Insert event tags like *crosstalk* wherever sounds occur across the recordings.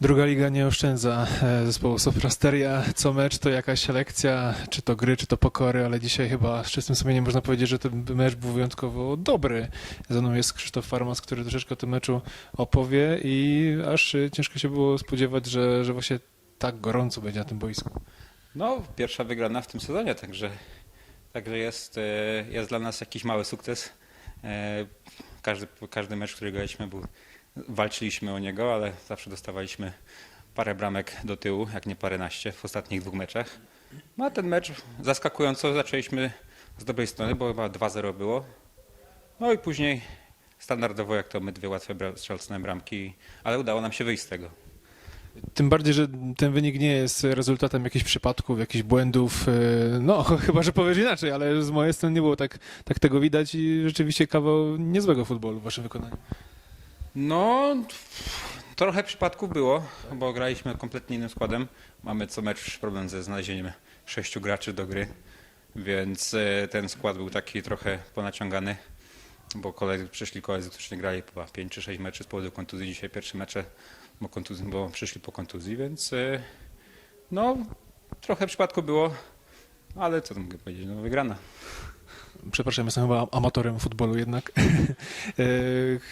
Druga liga nie oszczędza e, zespołu Soprasteria. Co mecz to jakaś lekcja, czy to gry, czy to pokory, ale dzisiaj chyba z czystym sumieniem można powiedzieć, że ten mecz był wyjątkowo dobry. Ze mną jest Krzysztof Farmas, który troszeczkę o tym meczu opowie i aż ciężko się było spodziewać, że, że właśnie tak gorąco będzie na tym boisku. No, pierwsza wygrana w tym sezonie, także, także jest, e, jest dla nas jakiś mały sukces. E, Każdy, każdy mecz, który graliśmy, był, walczyliśmy o niego, ale zawsze dostawaliśmy parę bramek do tyłu, jak nie paręnaście w ostatnich dwóch meczach. No a ten mecz zaskakująco zaczęliśmy z dobrej strony, bo chyba 2-0 było. No i później standardowo jak to my dwie łatwe strzelcone bramki, ale udało nam się wyjść z tego. Tym bardziej, że ten wynik nie jest rezultatem jakichś przypadków, jakichś błędów. e, No, *laughs* chyba, że powiesz inaczej, ale z mojej strony nie było tak, tak tego widać i rzeczywiście kawał niezłego futbolu w waszym wykonaniu. No, trochę przypadków było, bo graliśmy kompletnie innym składem. Mamy co mecz problem ze znalezieniem sześciu graczy do gry, więc e, ten skład był taki trochę ponaciągany, bo koledzy, przyszli koledzy, którzy nie grali chyba 5 czy 6 meczy z powodu kontuzji. Dzisiaj pierwsze mecze, bo, kontuzji, bo przyszli po kontuzji, więc e, no, trochę przypadków było, ale co mogę powiedzieć, no wygrana. Przepraszam, jestem chyba amatorem futbolu jednak. *laughs* E,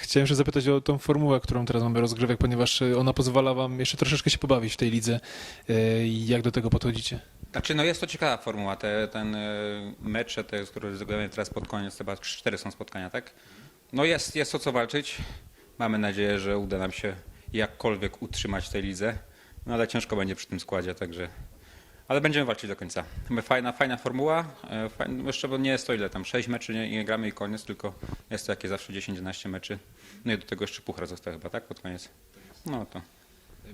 Chciałem się zapytać o tą formułę, którą teraz mamy rozgrywek, ponieważ e, ona pozwala wam jeszcze troszeczkę się pobawić w tej lidze. E, Jak do tego podchodzicie? Znaczy, no jest to ciekawa formuła. Te, ten mecze, te, które rozegramy teraz pod koniec, chyba cztery są spotkania, tak? No jest, jest o co walczyć. Mamy nadzieję, że uda nam się jakkolwiek utrzymać tej lidze. No ale ciężko będzie przy tym składzie, także... Ale będziemy walczyć do końca. Fajna, fajna formuła. e, Fajna, jeszcze bo nie jest to ile tam, 6 meczy nie, nie gramy i koniec, tylko jest to jakieś zawsze 10-11 meczy. No i do tego jeszcze puchar został chyba, tak? Pod koniec. No to...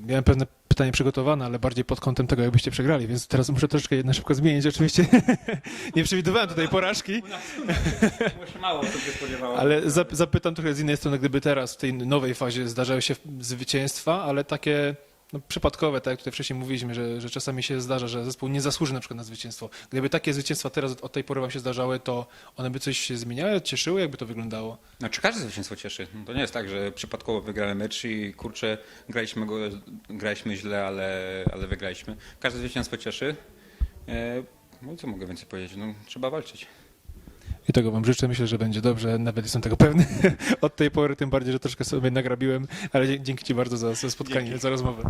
Miałem pewne pytanie przygotowane, ale bardziej pod kątem tego, jakbyście przegrali, więc teraz muszę troszeczkę na szybko zmienić. Oczywiście *laughs* nie przewidywałem tutaj porażki, mało się spodziewało. ale zap- zapytam trochę z innej strony, gdyby teraz w tej nowej fazie zdarzały się zwycięstwa, ale takie no, przypadkowe, tak jak tutaj wcześniej mówiliśmy, że, że czasami się zdarza, że zespół nie zasłuży na przykład na zwycięstwo. Gdyby takie zwycięstwa teraz od- tej pory wam się zdarzały, to one by coś się zmieniały, cieszyły, jakby to wyglądało? Znaczy każde zwycięstwo cieszy. No To nie jest tak, że przypadkowo wygramy mecz i kurczę, graliśmy, go, graliśmy źle, ale, ale wygraliśmy. Każde zwycięstwo cieszy. E, No co mogę więcej powiedzieć? No, trzeba walczyć. I tego wam życzę. Myślę, że będzie dobrze. Nawet jestem tego pewny. *laughs* Od tej pory, tym bardziej, że troszkę sobie nagrabiłem, ale dzięki ci bardzo za, za spotkanie, Dzięki. za rozmowę.